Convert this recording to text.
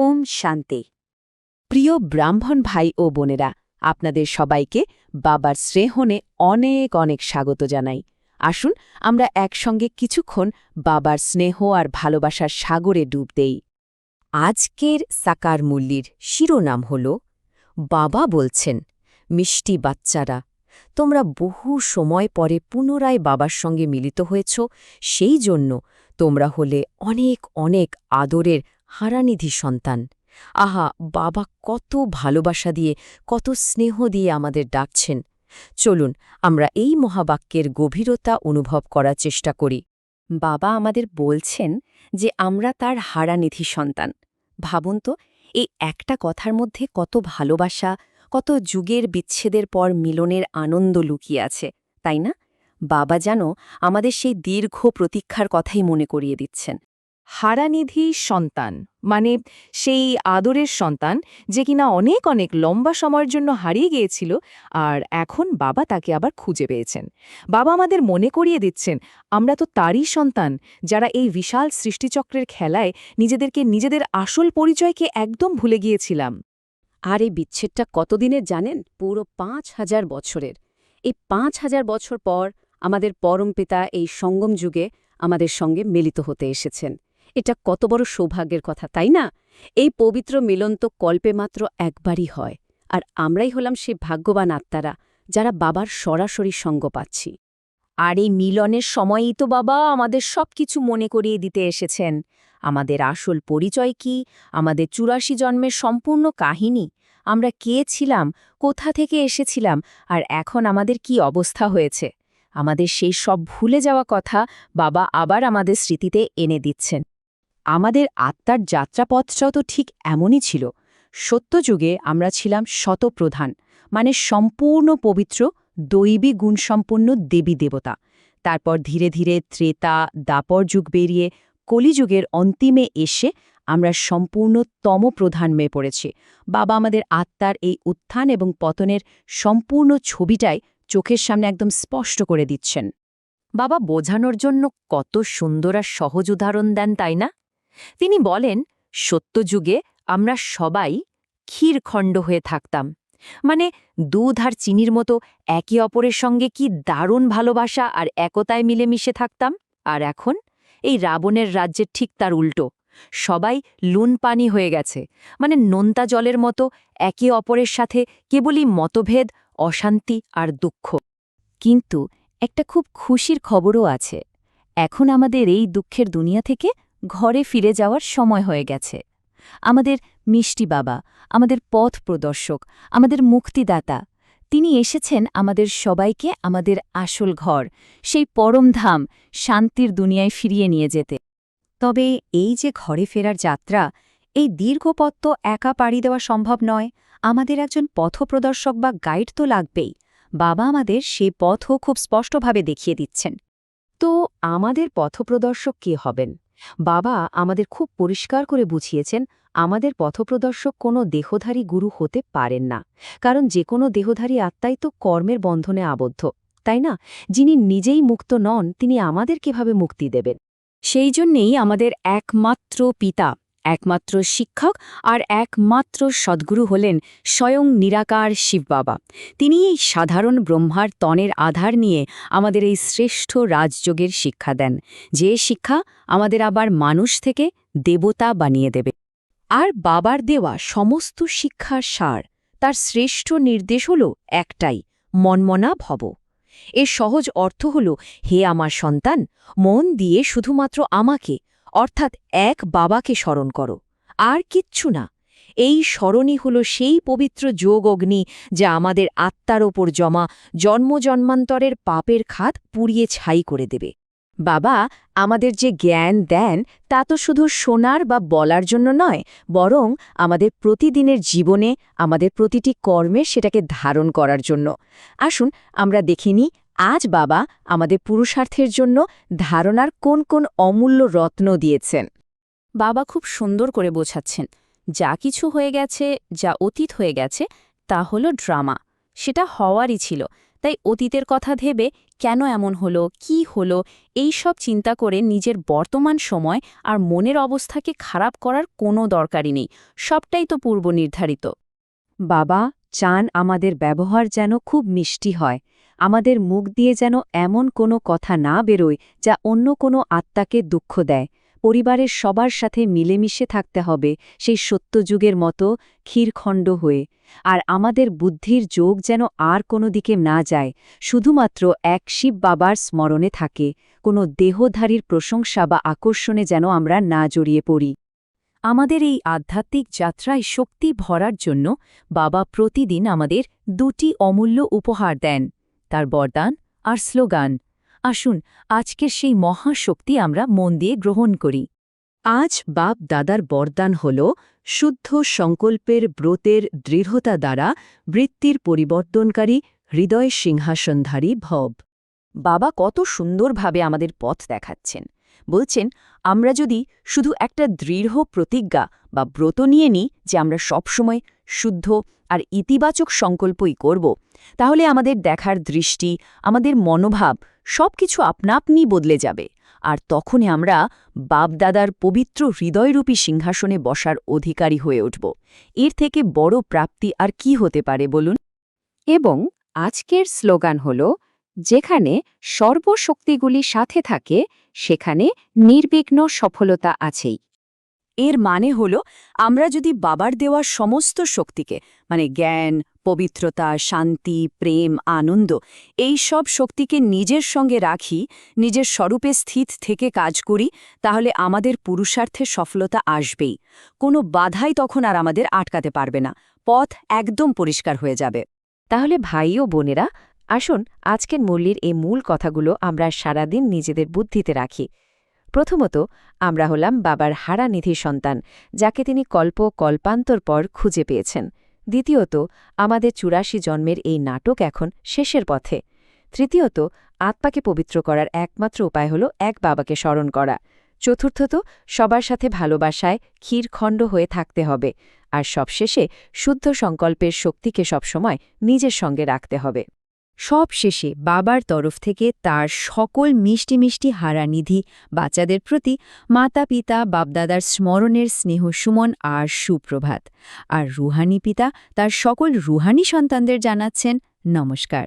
ওম শান্তি। প্রিয় ব্রাহ্মণ ভাই ও বোনেরা, আপনাদের সবাইকে বাবার শ্রেহনে অনেক অনেক স্বাগত জানাই। আসুন, আমরা একসঙ্গে কিছুক্ষণ বাবার স্নেহ আর ভালোবাসার সাগরে ডুব দেই। আজকের সাকার মূল্যের শিরোনাম হল, বাবা বলছেন, মিষ্টি বাচ্চারা, তোমরা বহু সময় পরে পুনরায় বাবার সঙ্গে মিলিত হয়েছ, সেই জন্য তোমরা হলে অনেক অনেক আদরের হারানিধি সন্তান। আহা, বাবা কত ভালোবাসা দিয়ে, কত স্নেহ দিয়ে আমাদের ডাকছেন। চলুন, আমরা এই মহাবাক্যের গভীরতা অনুভব করার চেষ্টা করি। বাবা আমাদের বলছেন যে আমরা তার হারানিধি সন্তান। ভাবুন তো, এই একটা কথার মধ্যে কত ভালোবাসা, কত যুগের বিচ্ছেদের পর মিলনের আনন্দ লুকিয়ে আছে, তাই না? বাবা যেন আমাদের সেই দীর্ঘ প্রতীক্ষার কথাই মনে করিয়ে দিচ্ছেন। হারানিধি সন্তান মানে সেই আদরের সন্তান যে কিনা অনেক অনেক লম্বা সময়ের জন্য হারিয়ে গিয়েছিল আর এখন বাবা তাকে আবার খুঁজে পেয়েছেন। বাবা আমাদের মনে করিয়ে দিচ্ছেন, আমরা তো তারই সন্তান, যারা এই বিশাল সৃষ্টিচক্রের খেলায় নিজেদেরকে নিজেদের আসল পরিচয়কে একদম ভুলে গিয়েছিলাম। আর এই বিচ্ছেদটা কতদিনের জানেন? পুরো পাঁচ হাজার বছরের। এই পাঁচ হাজার বছর পর আমাদের পরমপিতা এই সঙ্গম যুগে আমাদের সঙ্গে মিলিত হতে এসেছেন। এটা কত বড় সৌভাগ্যের কথা, তাই না? এই পবিত্র মিলন তো কল্পে মাত্র একবারই হয়, আর আমরাই হলাম সেই ভাগ্যবান আত্মারা যারা বাবার সরাসরি সঙ্গ পাচ্ছি। আর এই মিলনের সময়ই তো বাবা আমাদের সব কিছু মনে করিয়ে দিতে এসেছেন। আমাদের আসল পরিচয় কি? আমাদের চুরাশি জন্মের সম্পূর্ণ কাহিনী? আমরা কে ছিলাম? কোথা থেকে এসেছিলাম? আর এখন আমাদের কি অবস্থা হয়েছে? আমাদের সেই সব ভুলে যাওয়া কথা বাবা আবার আমাদের স্মৃতিতে এনে দিচ্ছেন। আমাদের আত্মার যাত্রাপথটাও তো ঠিক এমনই ছিল। সত্যযুগে আমরা ছিলাম শতপ্রধান মানে সম্পূর্ণ পবিত্র, দৈবী গুণসম্পন্ন দেবী দেবতা। তারপর ধীরে ধীরে ত্রেতা, দাপর যুগ বেরিয়ে কলিযুগের অন্তিমে এসে আমরা সম্পূর্ণ তমপ্রধান মেয়ে পড়েছি। বাবা আমাদের আত্মার এই উত্থান এবং পতনের সম্পূর্ণ ছবিটাই চোখের সামনে একদম স্পষ্ট করে দিচ্ছেন। বাবা বোঝানোর জন্য কত সুন্দর আর সহজ উদাহরণ দেন, তাই না? তিনি বলেন, সত্যযুগে আমরা সবাই ক্ষীরখণ্ড হয়ে থাকতাম। মানে দুধ আর চিনির মতো একে অপরের সঙ্গে কি দারুণ ভালোবাসা আর একতায় মিলেমিশে থাকতাম? আর এখন এই রাবণের রাজ্যের ঠিক তার উল্টো। সবাই লুন পানি হয়ে গেছে। মানে নোনতা জলের মতো একে অপরের সাথে কেবলই মতভেদ, অশান্তি আর দুঃখ। কিন্তু একটা খুব খুশির খবরও আছে। এখন আমাদের এই দুঃখের দুনিয়া থেকে ঘরে ফিরে যাওয়ার সময় হয়ে গেছে। আমাদের মিষ্টি বাবা, আমাদের পথ প্রদর্শক, আমাদের মুক্তিদাতা, তিনি এসেছেন আমাদের সবাইকে আমাদের আসল ঘর, সেই পরমধাম শান্তির দুনিয়ায় ফিরিয়ে নিয়ে যেতে। তবে এই যে ঘরে ফেরার যাত্রা, এই দীর্ঘ পথ তো একা পাড়ি দেওয়া সম্ভব নয়। আমাদের একজন পথপ্রদর্শক বা গাইড তো লাগবেই। বাবা আমাদের সেই পথও খুব স্পষ্টভাবে দেখিয়ে দিচ্ছেন। তো আমাদের পথপ্রদর্শক কে হবেন? বাবা আমাদের খুব পরিষ্কার করে বুঝিয়েছেন, আমাদের পথপ্রদর্শক কোনো দেহধারী গুরু হতে পারেন না। কারণ যে কোনো দেহধারী আত্মাই তো কর্মের বন্ধনে আবদ্ধ, তাই না? যিনি নিজেই মুক্ত নন, তিনি আমাদের কীভাবে মুক্তি দেবেন? সেই জন্যেই আমাদের একমাত্র পিতা একমাত্র শিক্ষক আর একমাত্র সদ্গুরু হলেন স্বয়ং নিরাকার শিববাবা তিনি এই সাধারণ ব্রহ্মার তনের আধার নিয়ে আমাদের এই শ্রেষ্ঠ রাজযোগের শিক্ষা দেন। যে শিক্ষা আমাদের আবার মানুষ থেকে দেবতা বানিয়ে দেবে। আর বাবার দেওয়া সমস্ত শিক্ষার সার, তার শ্রেষ্ঠ নির্দেশ হল একটাই, মনমনা ভব। এর সহজ অর্থ হল, হে আমার সন্তান, মন দিয়ে শুধুমাত্র আমাকে অর্থাৎ এক বাবাকে স্মরণ করো। আর কিচ্ছু না। এই স্মরণই হল সেই পবিত্র যোগ অগ্নি যা আমাদের আত্মার ওপর জমা জন্মজন্মান্তরের পাপের খাত পুড়িয়ে ছাই করে দেবে। বাবা, আমাদের যে জ্ঞান দেন, তা তো শুধু শোনার বা বলার জন্য নয়, বরং আমাদের প্রতিদিনের জীবনে, আমাদের প্রতিটি কর্মে সেটাকে ধারণ করার জন্য। আসুন, আমরা দেখিনি আজ বাবা আমাদের পুরুষার্থের জন্য ধারণার কোন কোন অমূল্য রত্ন দিয়েছেন। বাবা খুব সুন্দর করে বোঝাচ্ছেন, যা কিছু হয়ে গেছে, যা অতীত হয়ে গেছে, তা হল ড্রামা। সেটা হওয়ারই ছিল, তাই অতীতের কথা ভেবে কেন এমন হলো, কি হলো, এই সব চিন্তা করে নিজের বর্তমান সময় আর মনের অবস্থাকে খারাপ করার কোনো দরকারই নেই, সবটাই তো পূর্ব নির্ধারিত বাবা চান আমাদের ব্যবহার যেন খুব মিষ্টি হয়। আমাদের মুখ দিয়ে যেন এমন কোনো কথা না বেরোয় যা অন্য কোনো আত্মাকে দুঃখ দেয়। পরিবারের সবার সাথে মিলেমিশে থাকতে হবে সেই সত্যযুগের মতো ক্ষীরখণ্ড হয়ে। আর আমাদের বুদ্ধির যোগ যেন আর কোনো দিকে না যায়, শুধুমাত্র এক শিব বাবার স্মরণে থাকে, কোনো দেহধারীর প্রশংসা বা আকর্ষণে যেন আমরা না জড়িয়ে পড়ি। আমাদের এই আধ্যাত্মিক যাত্রায় শক্তি ভরার জন্য বাবা প্রতিদিন আমাদের দুটি অমূল্য উপহার দেন। তার বরদান আর স্লোগান, আসুন আজকের সেই মহাশক্তি আমরা মন দিয়ে গ্রহণ করি। আজ বাপ দাদার বরদান হল শুদ্ধ সংকল্পের ব্রতের দৃঢ়তা দ্বারা বৃত্তির পরিবর্তনকারী হৃদয় সিংহাসনধারী ভব। বাবা কত সুন্দরভাবে আমাদের পথ দেখাচ্ছেন। বলছেন, আমরা যদি শুধু একটা দৃঢ় প্রতিজ্ঞা বা ব্রত নিয়ে নিই যে আমরা সবসময় শুদ্ধ আর ইতিবাচক সংকল্পই করব, তাহলে আমাদের দেখার দৃষ্টি, আমাদের মনোভাব সবকিছু আপনা আপনি বদলে যাবে। আর তখনই আমরা বাপদাদার পবিত্র হৃদয়রূপী সিংহাসনে বসার অধিকারী হয়ে উঠব। এর থেকে বড় প্রাপ্তি আর কি হতে পারে বলুন? এবং আজকের স্লোগান হল, যেখানে সর্বশক্তিগুলি সাথে থাকে, সেখানে নির্বিঘ্ন সফলতা আছেই। এর মানে হল, আমরা যদি বাবার দেওয়া সমস্ত শক্তিকে মানে জ্ঞান, পবিত্রতা, শান্তি, প্রেম, আনন্দ, এই সব শক্তিকে নিজের সঙ্গে রাখি, নিজের স্বরূপে স্থিত থেকে কাজ করি, তাহলে আমাদের পুরুষার্থে সফলতা আসবেই। কোনো বাধাই তখন আর আমাদের আটকাতে পারবে না, পথ একদম পরিষ্কার হয়ে যাবে। তাহলে ভাই ও বোনেরা, আসুন আজকের মুরলির এই মূল কথাগুলো আমরা সারাদিন নিজেদের বুদ্ধিতে রাখি। প্রথমত, আমরা হলাম বাবার হারানিধি সন্তান, যাকে তিনি কল্প কল্পান্তর পর খুঁজে পেয়েছেন। দ্বিতীয়ত, আমাদের চুরাশি জন্মের এই নাটক এখন শেষের পথে। তৃতীয়ত, আত্মাকে পবিত্র করার একমাত্র উপায় হল এক বাবাকে স্মরণ করা। চতুর্থত, সবার সাথে ভালোবাসায় ক্ষীরখণ্ড হয়ে থাকতে হবে। আর সবশেষে, শুদ্ধ সংকল্পের শক্তিকে সবসময় নিজের সঙ্গে রাখতে হবে। সব শেষে বাবার তরফ থেকে তার সকল মিষ্টি মিষ্টি হারানিধি বাচ্চাদের প্রতি মাতা পিতা বাপদাদার স্মরণের স্নেহ সুমন আর সুপ্রভাত। আর রুহানি পিতা তার সকল রুহানি সন্তানদের জানাচ্ছেন নমস্কার।